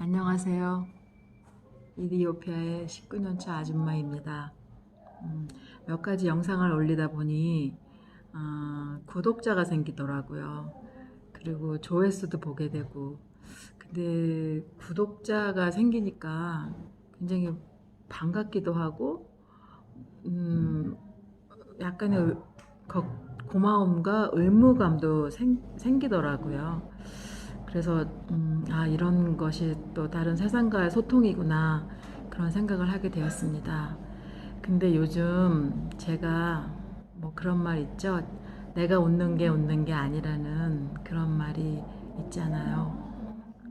안녕하세요. 이디오피아의 19년차 아줌마입니다. 음, 몇 가지 영상을 올리다 보니 어, 구독자가 생기더라고요. 그리고 조회수도 보게 되고 근데 구독자가 생기니까 굉장히 반갑기도 하고 음, 약간의 의- 거- 고마움과 의무감도 생, 생기더라고요. 그래서 음, 아 이런 것이 또 다른 세상과의 소통이구나 그런 생각을 하게 되었습니다. 근데 요즘 제가 뭐 그런 말 있죠. 내가 웃는 게 웃는 게 아니라는 그런 말이 있잖아요.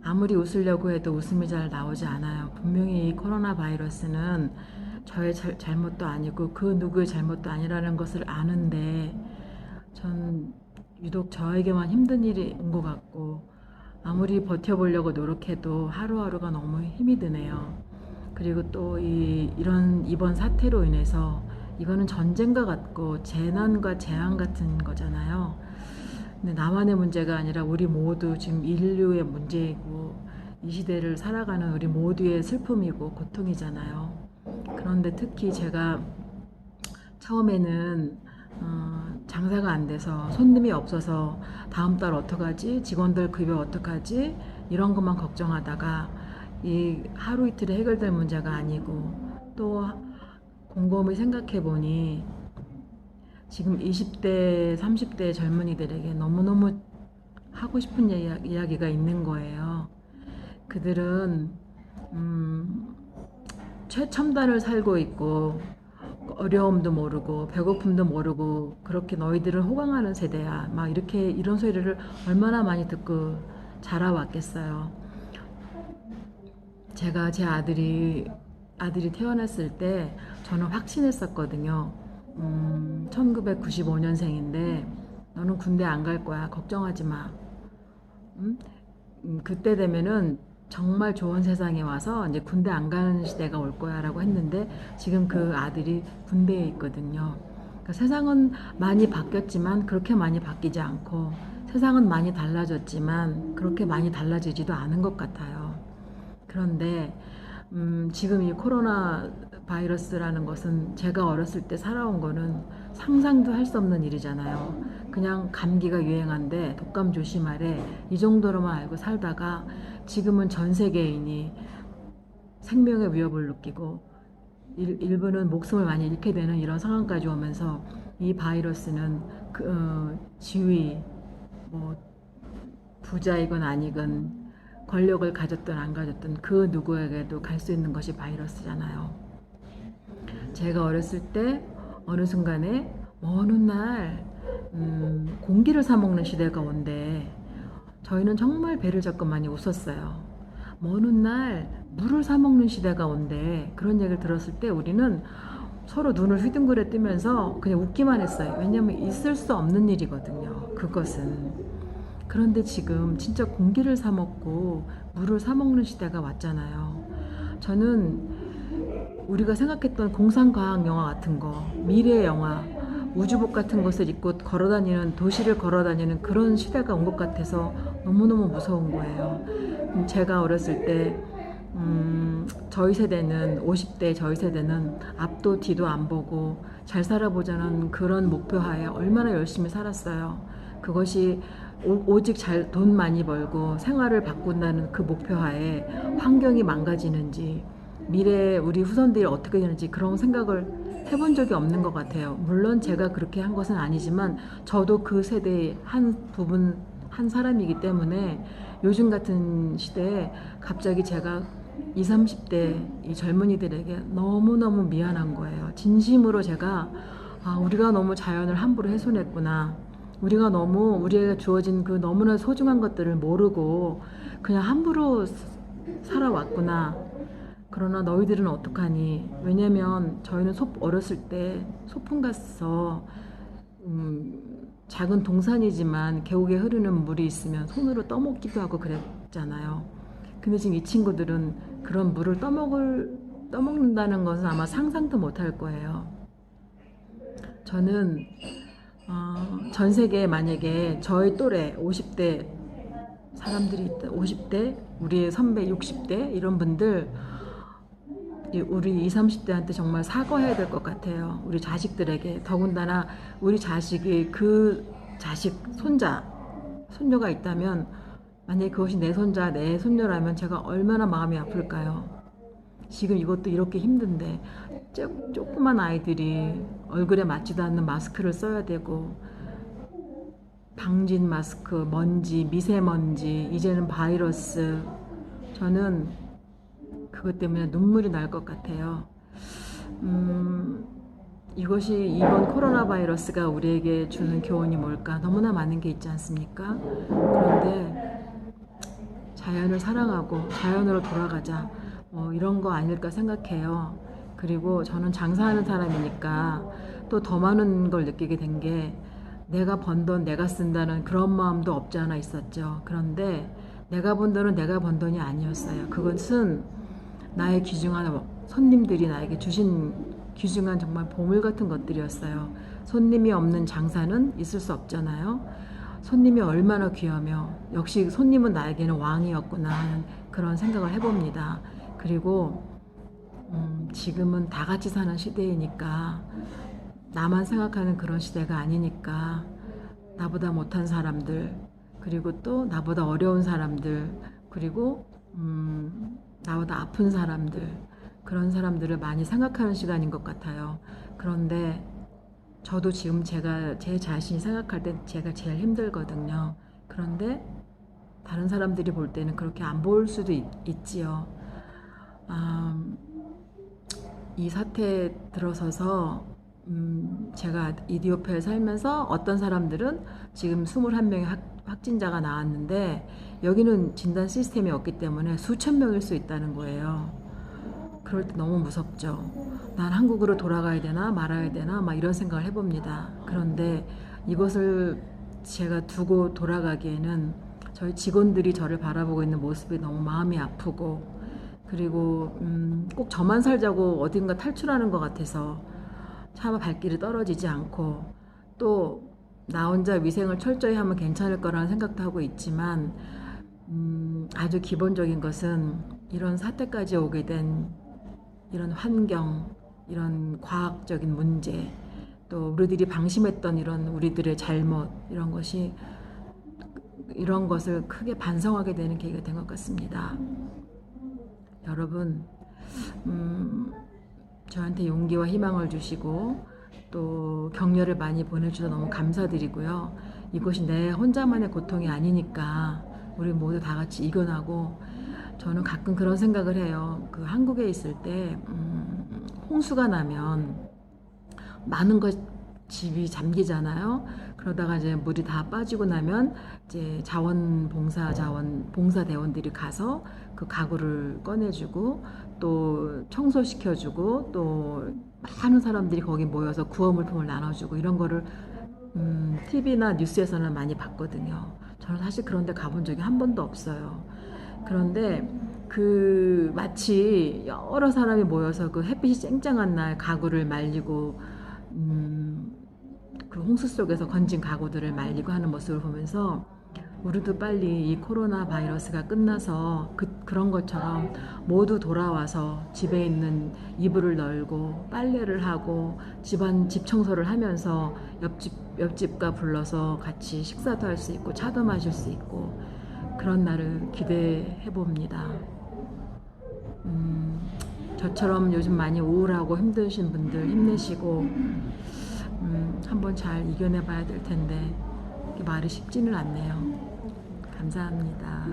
아무리 웃으려고 해도 웃음이 잘 나오지 않아요. 분명히 이 코로나 바이러스는 저의 잘, 잘못도 아니고 그 누구의 잘못도 아니라는 것을 아는데 전 유독 저에게만 힘든 일이 온 것 같고 아무리 버텨보려고 노력해도 하루하루가 너무 힘이 드네요. 그리고 또 이, 이런 이번 사태로 인해서 이거는 전쟁과 같고 재난과 재앙 같은 거잖아요. 근데 나만의 문제가 아니라 우리 모두 지금 인류의 문제이고 이 시대를 살아가는 우리 모두의 슬픔이고 고통이잖아요. 그런데 특히 제가 처음에는 어, 장사가 안 돼서 손님이 없어서 다음 달 어떡하지? 직원들 급여 어떡하지? 이런 것만 걱정하다가 이 하루 이틀에 해결될 문제가 아니고 또 곰곰이 생각해 보니 지금 20대, 30대 젊은이들에게 너무너무 하고 싶은 이야- 이야기가 있는 거예요. 그들은 음, 최첨단을 살고 있고 어려움도 모르고 배고픔도 모르고 그렇게 너희들을 호강하는 세대야. 막 이렇게 이런 소리를 얼마나 많이 듣고 자라왔겠어요. 제가 제 아들이 아들이 태어났을 때 저는 확신했었거든요. 음, 1995년생인데 너는 군대 안 갈 거야. 걱정하지 마. 음? 음, 그때 되면은 정말 좋은 세상에 와서 이제 군대 안 가는 시대가 올 거야라고 했는데 지금 그 아들이 군대에 있거든요. 그러니까 세상은 많이 바뀌었지만 그렇게 많이 바뀌지 않고 세상은 많이 달라졌지만 그렇게 많이 달라지지도 않은 것 같아요. 그런데 음, 지금 이 코로나 바이러스라는 것은 제가 어렸을 때 살아온 거는 상상도 할 수 없는 일이잖아요. 그냥 감기가 유행한데 독감 조심하래 이 정도로만 알고 살다가 지금은 전 세계인이 생명의 위협을 느끼고 일, 일부는 목숨을 많이 잃게 되는 이런 상황까지 오면서 이 바이러스는 그, 어, 지위 뭐 부자이건 아니건 권력을 가졌든 안 가졌든 그 누구에게도 갈 수 있는 것이 바이러스잖아요. 제가 어렸을 때 어느 순간에 먼 훗날 음, 공기를 사 먹는 시대가 온대. 저희는 정말 배를 잡고 많이 웃었어요. 먼 훗날 물을 사 먹는 시대가 온대. 그런 얘기를 들었을 때 우리는 서로 눈을 휘둥그레 뜨면서 그냥 웃기만 했어요. 왜냐면 있을 수 없는 일이거든요. 그것은. 그런데 지금 진짜 공기를 사 먹고 물을 사 먹는 시대가 왔잖아요. 저는 우리가 생각했던 공상과학 영화 같은 거, 미래 영화, 우주복 같은 것을 입고 걸어다니는 도시를 걸어다니는 그런 시대가 온 것 같아서 너무너무 무서운 거예요. 음, 제가 어렸을 때 음, 저희 세대는 50대 저희 세대는 앞도 뒤도 안 보고 잘 살아보자는 그런 목표하에 얼마나 열심히 살았어요. 그것이 오- 오직 잘 돈 많이 벌고 생활을 바꾼다는 그 목표하에 환경이 망가지는지 미래에 우리 후손들이 어떻게 되는지 그런 생각을 해본 적이 없는 것 같아요. 물론 제가 그렇게 한 것은 아니지만 저도 그 세대의 한 부분 한 사람이기 때문에 요즘 같은 시대에 갑자기 제가 20, 30대 이 젊은이들에게 너무너무 미안한 거예요. 진심으로 제가 아, 우리가 너무 자연을 함부로 훼손했구나. 우리가 너무 우리에게 주어진 그 너무나 소중한 것들을 모르고 그냥 함부로 살아왔구나. 그러나 너희들은 어떡하니? 왜냐면 저희는 소, 어렸을 때 소풍 가서 음, 작은 동산이지만 계곡에 흐르는 물이 있으면 손으로 떠먹기도 하고 그랬잖아요. 근데 지금 이 친구들은 그런 물을 떠먹을 떠먹는다는 것은 아마 상상도 못할 거예요. 저는 어, 전 세계에 만약에 저희 또래 50대 사람들이 있다. 50대, 우리의 선배 60대 이런 분들 이 우리 20, 30대한테 정말 사과해야 될 것 같아요. 우리 자식들에게 더군다나 우리 자식이 그 자식 손자 손녀가 있다면 만약에 그것이 내 손자 내 손녀라면 제가 얼마나 마음이 아플까요? 지금 이것도 이렇게 힘든데 쪼- 조그만 아이들이 얼굴에 맞지도 않는 마스크를 써야 되고 방진 마스크, 먼지, 미세먼지, 이제는 바이러스. 저는 그것 때문에 눈물이 날 것 같아요. 음, 이것이 이번 코로나 바이러스가 우리에게 주는 교훈이 뭘까? 너무나 많은 게 있지 않습니까? 그런데 자연을 사랑하고 자연으로 돌아가자. 뭐 이런 거 아닐까 생각해요. 그리고 저는 장사하는 사람이니까 또 더 많은 걸 느끼게 된 게 내가 번 돈 내가 쓴다는 그런 마음도 없지 않아 있었죠. 그런데 내가 번 돈은 내가 번 돈이 아니었어요. 그것은 나의 귀중한 손님들이 나에게 주신 귀중한 정말 보물 같은 것들이었어요. 손님이 없는 장사는 있을 수 없잖아요. 손님이 얼마나 귀하며 역시 손님은 나에게는 왕이었구나 하는 그런 생각을 해봅니다. 그리고 음, 지금은 다 같이 사는 시대이니까 나만 생각하는 그런 시대가 아니니까 나보다 못한 사람들 그리고 또 나보다 어려운 사람들 그리고 음, 나보다 아픈 사람들 그런 사람들을 많이 생각하는 시간인 것 같아요. 그런데 저도 지금 제가 제 자신이 생각할 때 제가 제일 힘들거든요. 그런데 다른 사람들이 볼 때는 그렇게 안 보일 수도 있, 있지요. 아, 이 사태에 들어서서 음, 제가 이디오피아에 살면서 어떤 사람들은 지금 21명의 확, 확진자가 나왔는데 여기는 진단 시스템이 없기 때문에 수천 명일 수 있다는 거예요. 그럴 때 너무 무섭죠. 난 한국으로 돌아가야 되나 말아야 되나 막 이런 생각을 해봅니다. 그런데 이것을 제가 두고 돌아가기에는 저희 직원들이 저를 바라보고 있는 모습이 너무 마음이 아프고 그리고 음, 꼭 저만 살자고 어딘가 탈출하는 것 같아서 차마 발길이 떨어지지 않고 또 나 혼자 위생을 철저히 하면 괜찮을 거라는 생각도 하고 있지만 음, 아주 기본적인 것은 이런 사태까지 오게 된 이런 환경, 이런 과학적인 문제, 또 우리들이 방심했던 이런 우리들의 잘못 이런 것이 이런 것을 크게 반성하게 되는 계기가 된 것 같습니다. 여러분, 음, 저한테 용기와 희망을 주시고 또 격려를 많이 보내주셔서 너무 감사드리고요. 이것이 내 혼자만의 고통이 아니니까 우리 모두 다 같이 이겨나고 저는 가끔 그런 생각을 해요. 그 한국에 있을 때 음, 홍수가 나면 많은 것 집이 잠기잖아요. 그러다가 이제 물이 다 빠지고 나면 이제 자원봉사 자원 봉사 대원들이 가서 그 가구를 꺼내주고 또 청소시켜주고 또 많은 사람들이 거기 모여서 구호물품을 나눠주고 이런 거를 음, TV나 뉴스에서는 많이 봤거든요. 저는 사실 그런데 가본 적이 한 번도 없어요. 그런데 그 마치 여러 사람이 모여서 그 햇빛이 쨍쨍한 날 가구를 말리고 음, 그 홍수 속에서 건진 가구들을 말리고 하는 모습을 보면서 우리도 빨리 이 코로나 바이러스가 끝나서 그, 그런 것처럼 모두 돌아와서 집에 있는 이불을 널고 빨래를 하고 집안 집 청소를 하면서 옆집 옆집과 불러서 같이 식사도 할 수 있고 차도 마실 수 있고 그런 날을 기대해 봅니다. 음, 저처럼 요즘 많이 우울하고 힘드신 분들 힘내시고 음, 한번 잘 이겨내 봐야 될 텐데 말이 쉽지는 않네요. 감사합니다.